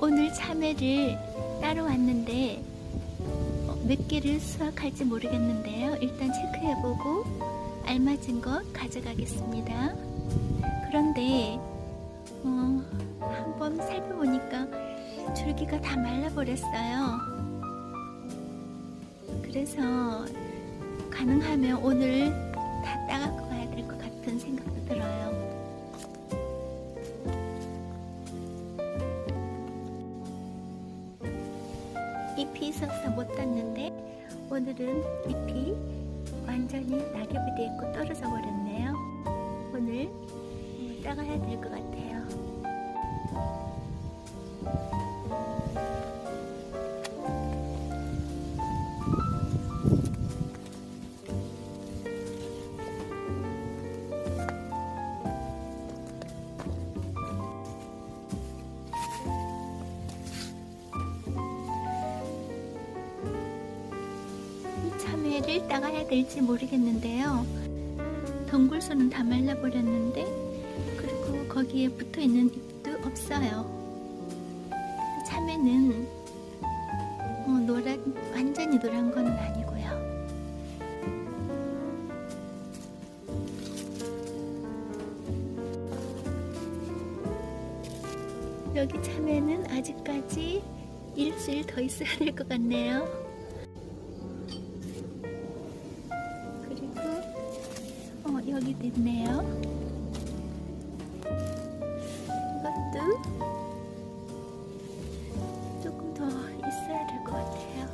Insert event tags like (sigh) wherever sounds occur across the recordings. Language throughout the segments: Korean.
오늘 참외를 따러 왔는데 어, 몇 개를 수확할지 모르겠는데요. 일단 체크해보고 알맞은 것 가져가겠습니다. 그런데 어, 한번 살펴보니까 줄기가 다 말라버렸어요. 그래서 가능하면 오늘 잎이 있어서 못 땄는데 오늘은 잎이 완전히 낙엽이 되어 있고 떨어져 버렸네요. 오늘 음, 따가야 될 것 같아요. 이 참외를 따가야 될지 모르겠는데요. 덩굴소는 다 말라버렸는데 그리고 거기에 붙어 있는 잎도 없어요. 참외는 어, 노란 완전히 노란 건 아니고요. 여기 참외는 아직까지 일주일 더 있어야 될 것 같네요. 어, 여기도 있네요. 이것도 조금 더 있어야 될 것 같아요.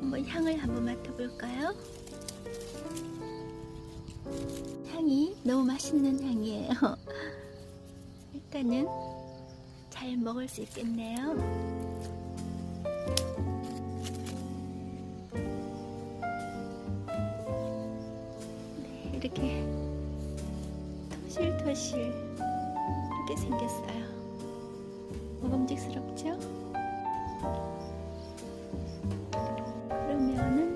한번 향을 한번 맡아볼까요? 향이 너무 맛있는 향이에요. (laughs) 일단은 잘 먹을 수 있겠네요. 네, 이렇게 토실토실 이렇게 생겼어요. 먹음직스럽죠? 그러면은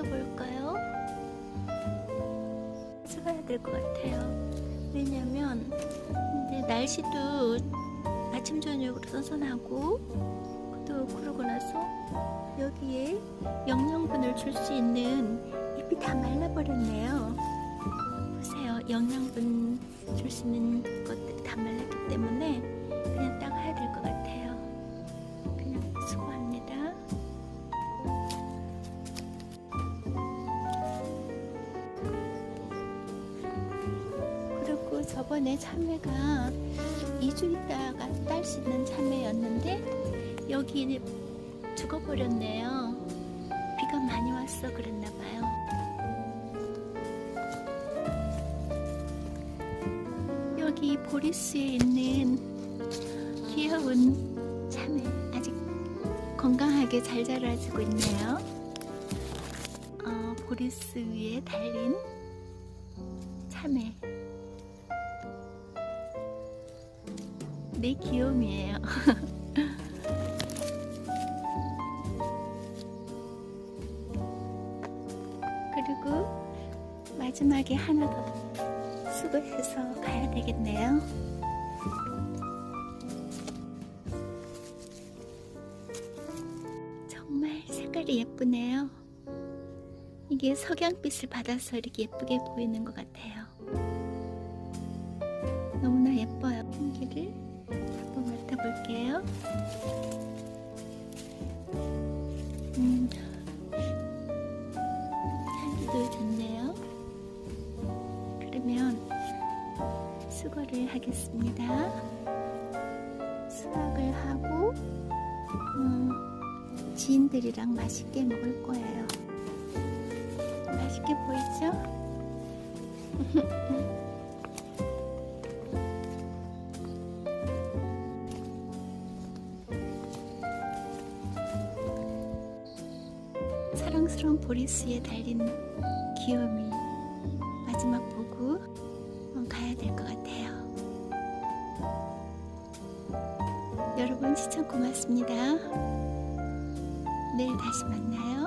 볼까요? 가져가야 될 것 같아요. 왜냐면 날씨도 아침 저녁으로 선선하고 또 그러고 나서 여기에 영양분을 줄 수 있는 잎이 다 말라버렸네요. 보세요. 영양분 줄 수 있는 것들이 다 말랐기 때문에 그냥 따가야 될 것 같아요. 저번에 참외가 2주 있다가 딸 수 있는 참외였는데 여기 죽어버렸네요. 비가 많이 왔어 그랬나 봐요. 여기 보리스에 있는 귀여운 참외 아직 건강하게 잘 자라지고 있네요. 어, 보리스 위에 달린 참외. 내 귀요미예요. (laughs) 그리고 마지막에 하나 더 수거해서 가야 되겠네요. 정말 색깔이 예쁘네요. 이게 석양빛을 받아서 이렇게 예쁘게 보이는 것 같아요. 너무나 예뻐요. 향기를 한번 맡아볼게요. 음, 향기도 좋네요. 그러면 수거를 하겠습니다. 수확을 하고 음, 지인들이랑 맛있게 먹을 거예요. 맛있게 보이죠? (laughs) 사랑스러운 보리스에 달린 귀요미 마지막 보고 어, 가야 될 것 같아요. 여러분 시청 고맙습니다. 내일 다시 만나요.